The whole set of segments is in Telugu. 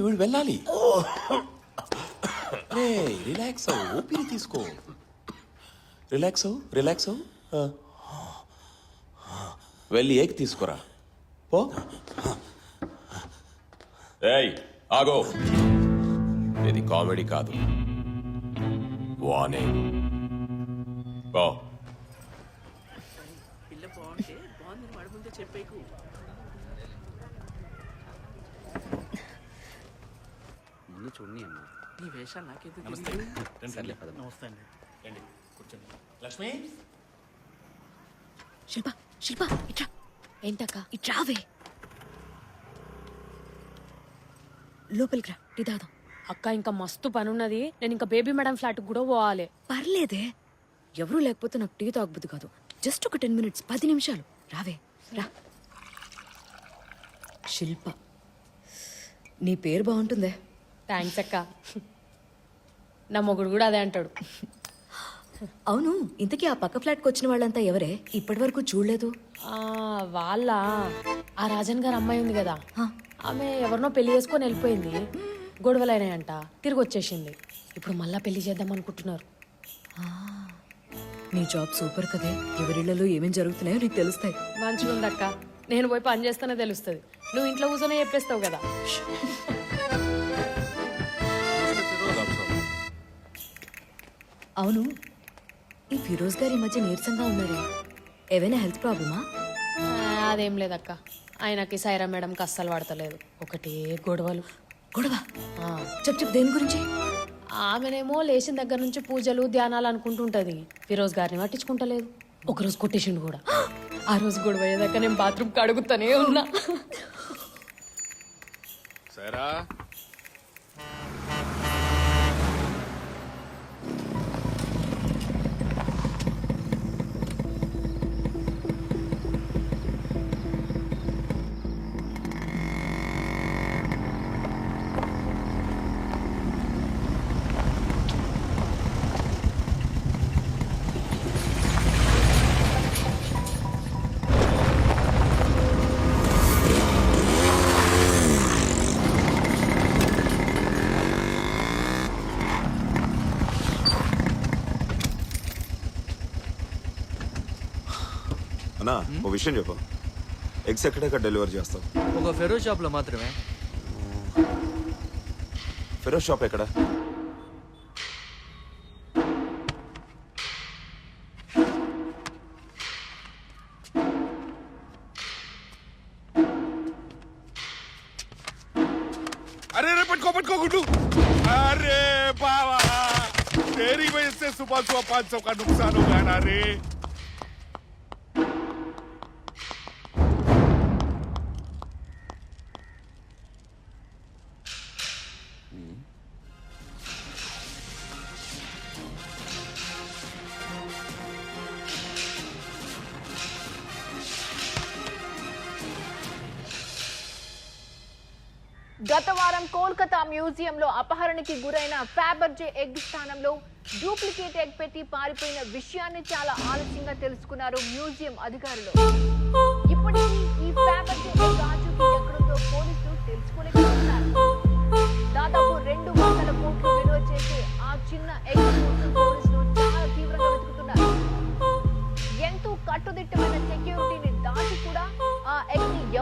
వీడు వెళ్ళాలి. రే రిలాక్స్ అవ్వు ఊపిరి తీసుకో. రిలాక్స్ అవ్వు రిలాక్స్ అవ్వు. ఆ. వెళ్ళి ఏక్ తీసుకురా. పో. ఏయ్ ఆగో. ఇది కామెడీ కాదు. వానే పో. పిల్ల బాగుంటే ముందే చెప్పేకు ముందు చూడని అన్న నీ వేషాలు నాకెందుకు సర్లే పద నమస్తే అండి. లక్ష్మి? శిల్ప శిల్ప ఇట్రా. ఏంటక్క? ఇట్రావే. లోపలికి రా టీ తాగుదాం అక్క ఇంకా మస్తు పని ఉన్నది నేను ఇంకా బేబీ మేడం ఫ్లాట్ కూడా పోవాలి. పర్లేదే. ఎవరూ లేకపోతే నాకు టీ తాగబుద్ది కాదు. జస్ట్ ఒక టెన్ మినిట్స్ పది నిమిషాలు. రావే రా. శిల్ప నీ పేరు బాగుంటుందే. థ్యాంక్స్ అక్క నా మొగుడు కూడా అదే అంటాడు. అవును ఇంతకీ ఆ పక్క ఫ్లాట్కి వచ్చిన వాళ్ళంతా ఎవరే? ఇప్పటి వరకు చూడలేదు. ఆ, వాళ్ళ ఆ రాజన్ గారు అమ్మాయి ఉంది కదా. ఆమె ఎవరినో పెళ్ళి చేసుకొని వెళ్ళిపోయింది. గొడవలైనాయంట తిరిగి వచ్చేసింది. ఇప్పుడు మళ్ళా పెళ్ళి చేద్దాం అనుకుంటున్నారు. నీ జాబ్ సూపర్ కదే. ఎవరిళ్ళలో ఏమేం జరుగుతున్నాయో నీకు తెలుస్తాయి. మంచిగా ఉంది అక్క నేను పోయి పని చేస్తేనే తెలుస్తుంది. నువ్వు ఇంట్లో కూర్చొని చెప్పేస్తావు కదా. అవును. ఈ ఫిరోజ్ గారి మధ్య నీరసంగా ఉన్నారే. ఏవైనా హెల్త్ ప్రాబ్లమా? అదేం లేదక్క. ఆయనకి సైరా మేడంకి అస్సలు పడతలేదు ఒకటే గొడవలు. గొడవ? ఆ, చెప్పు చెప్పు దేని గురించి? ఆమెనేమో లేచిన దగ్గర నుంచి పూజలు ధ్యానాలు అనుకుంటుంటది. ఫిరోజ్ గారిని పట్టించుకుంటలేదు. ఒకరోజు కొట్టేసిండు కూడా. ఆ రోజు గొడవ అయ్యేదాకా నేను బాత్రూమ్ కడుగుతానే ఉన్నా. సరా? అన్నా ఓ విషయం చెప్పు ఎగ్స్ ఎక్కడెక్కడ డెలివరీ చేస్తావు ఒక ఫెరో షాప్లో మాత్రమే ఫిరోజ్ షాప్ ఎక్కడ अरे अरे पटको पटको गुड्डू अरे बाबा तेरी वजह से सुबह सुबह पाँच सौ का नुकसान हो गया ना रे గత వారం కోల్కతా మ్యూజియంలో అపహరణకి గురైన ఫ్యాబర్జే ఎగ్ స్థానంలో డూప్లికేట్ ఎగ్ పెట్టి పారిపోయిన విషయాన్ని చాలా ఆలస్యంగా తెలుసుకున్నారు మ్యూజియం అధికారులు. ఇప్పటికీ ఈ ఫ్యాబర్జే ఎగ్ ఆచూకీ ఎక్కడుందో పోలీసులు తెలుసుకోలేకపోతున్నారు. దాదాపు రెండు వందల కోట్లు విలువ చేసే ఆ చిన్న ఎగ్ కోసం పోలీసులు చాలా తీవ్రంగా వెతుకుతున్నారు. ఎంతో కట్టుదిట్టమైన సెక్యూరిటీని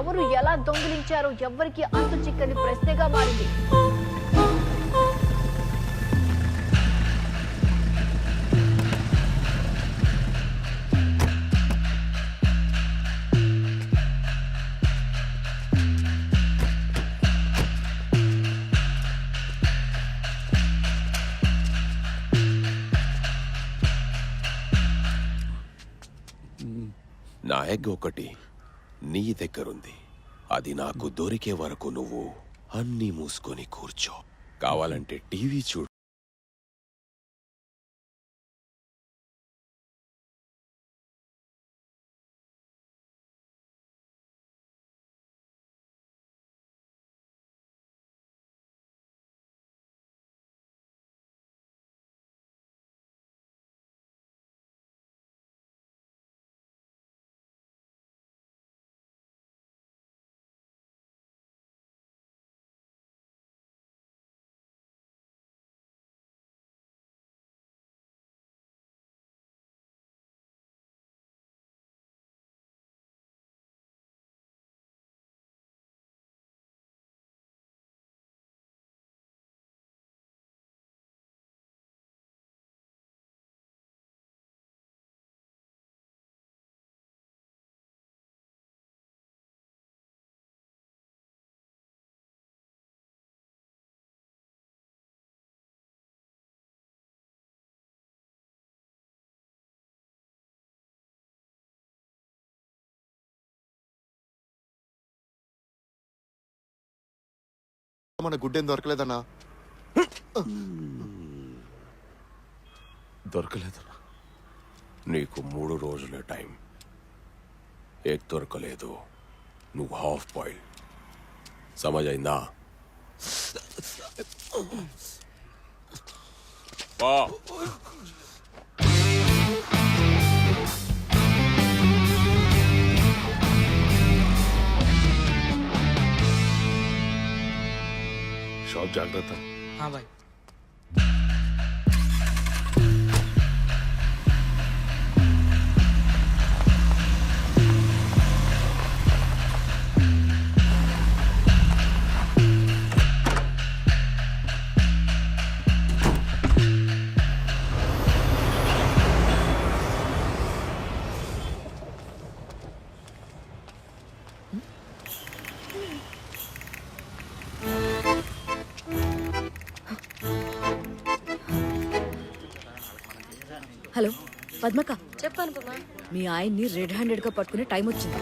ఎవరు ఎలా దొంగిలించారో ఎవ్వరికి అంతు చిక్కని ప్రశ్నగా మారింది. నా ఎగ్ ఒకటి నీ దగ్గరుంది. అది నాకు దొరికే వరకు నువ్వు అన్నీ మూసుకొని కూర్చో. కావాలంటే టీవీ చూడు. మన గుడ్డేం దొరకలేదన్నా? దొరకలేదన్నా. నీకు మూడు రోజుల టైం. ఎగ్ దొరకలేదు నువ్వు హాఫ్ బాయిల్. సమజైందా పా. షాప్ జాగ్రత్త హలో పద్మక చెప్పాను పమ్మా మీ ఆయన్ని రెడ్ హ్యాండెడ్గా పట్టుకునే టైం వచ్చింది.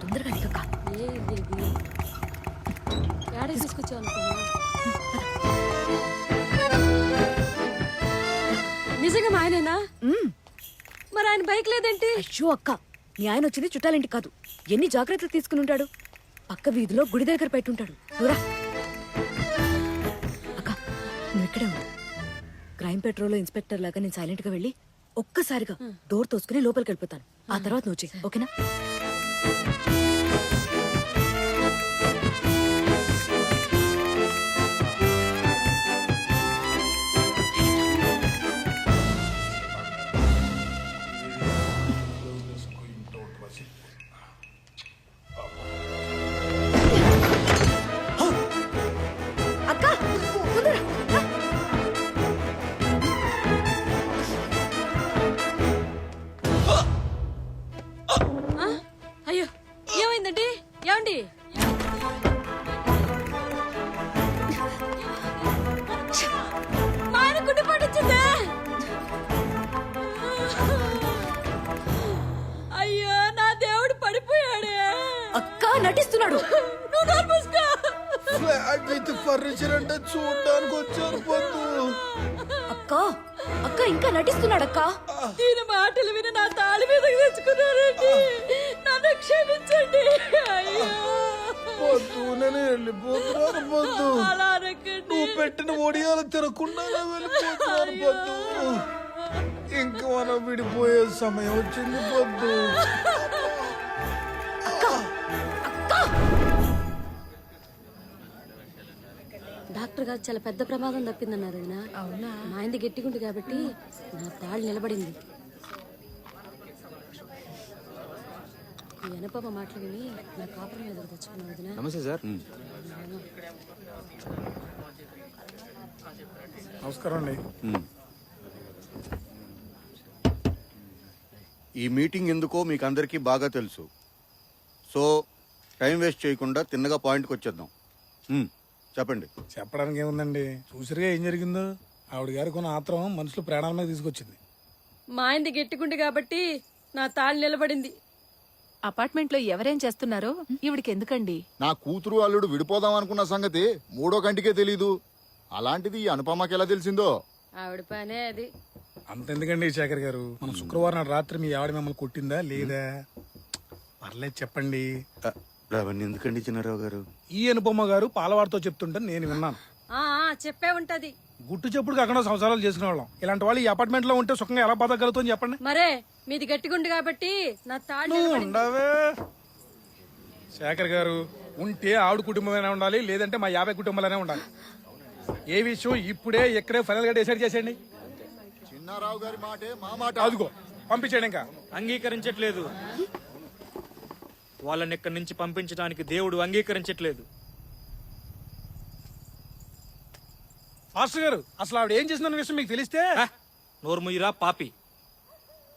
తొందరగా దిగక్క తీసుకొచ్చావు అనుకున్నా నిజంగా మా ఆయనేనా? మరి ఆయన బైక్ లేదేంటి? అయ్యో అక్క మీ ఆయన వచ్చింది చుట్టాలింటి కాదు. ఎన్ని జాగ్రత్తలు తీసుకుని ఉంటాడు? పక్క వీధిలో గుడి దగ్గర పెట్టుంటాడు. దూరా ఇక్కడే ఉండు క్రైమ్ పెట్రోల్ ఇన్స్పెక్టర్ లాగా నేను సైలెంట్గా వెళ్ళి ఒక్కసారిగా డోర్ తోసుకుని లోపలికి వెళ్ళిపోతాను. ఆ తర్వాత నువ్వు చెయ్యి ఓకేనా? నటిస్తున్నాడు. ఫ్లాట్ విత్ ఫర్నిచర్ అంటే చూడడానికి వచ్చాను పొద్దు. అక్క అక్క ఇంకా నటిస్తున్నాడు అక్క దీని మాటలు విని నా తాళి మీదకి తెచ్చుకున్నారండి నన్ను క్షమించండి. అయ్యో. పొద్దు నేను వెళ్ళిపోతున్నాను పొద్దు. అలా అనకండి. నువ్వు పెట్టిన ఒడియాలు తిరగకుండా వెళ్ళిపోతున్నాను పొద్దు. ఇంక మనం విడిపోయే సమయం వచ్చింది పొద్దు. డాక్టర్ గారు చాలా పెద్ద ప్రమాదం తప్పిందన్నారు వదినా. అవునా? మా ఆయనది గట్టిగుంది కాబట్టి నా తాళి నిలబడింది. ఈ మాటలు విని నా కాపురం మీద తెచ్చుకున్నా వదిన. నమస్తే సార్. నమస్కారం అండి. ఈ మీటింగ్ ఎందుకో మీకు అందరికీ బాగా తెలుసు. సో టైం వేస్ట్ చేయకుండా తిన్నగా పాయింట్కి వచ్చేద్దాం. చెప్పండి. చెప్పడానికి ఏముందండి? చూసిరిగా ఏం జరిగిందో? ఆవిడ గారి కొన్ని ఆత్రం మనుషులు ప్రాణాల మీద తీసుకొచ్చింది. మా ఆయనది గట్టిగుంది కాబట్టి నా తాళి నిలబడింది. అపార్ట్మెంట్లో ఎవరేం చేస్తున్నారో ఈవిడికి ఎందుకండి? నా కూతురు అల్లుడు విడిపోదాం అనుకున్న సంగతి మూడో కంటికే తెలీదు. అలాంటిది ఈ అనుపమకి ఎలా తెలిసిందో? ఆవిడ పనే అది. అంతెందుకండి శేఖర్ గారు? మన శుక్రవారం నాడు రాత్రి మీ ఆవిడ మిమ్మల్ని కొట్టిందా లేదా? పర్లేదు చెప్పండి. అవన్నీ ఎందుకండి చిన్నారావు గారు? ఈ అనుపమ్మ గారు పాలవాడితో చెప్తుంటే నేను విన్నాను. ఆ ఆ, చెప్పే ఉంటది. గుట్టు చెప్పుడు కాకుండా సంవత్సరాలు చేసుకునే వాళ్ళం. ఇలాంటి వాళ్ళు ఈ అపార్ట్మెంట్లో ఉంటే సుఖంగా ఎలా బతకగలుగుతాం చెప్పండి. మరే మీది గట్టిగుంది కాబట్టి నా నువ్వు నిలబడింది ఉండవే. శేఖర్ గారు ఉంటే ఆవిడ కుటుంబమైనా ఉండాలి లేదంటే మా యాభై కుటుంబాలనే ఉండాలి. ఏ విషయం ఇప్పుడే ఇక్కడే ఫైనల్గా డిసైడ్ చేసేయండి. చిన్నారావు గారి మాటే మా మాట. అదిగో పంపించేయండి ఇంకా. అంగీకరించట్లేదు. వాళ్ళని ఇక్కడి నుంచి పంపించడానికి దేవుడు అంగీకరించట్లేదు. మాస్టర్ గారు అసలు ఆవిడ ఏం చేసిన విషయం మీకు తెలిస్తే? హ! నోరు ముయ్యిరా పాపి.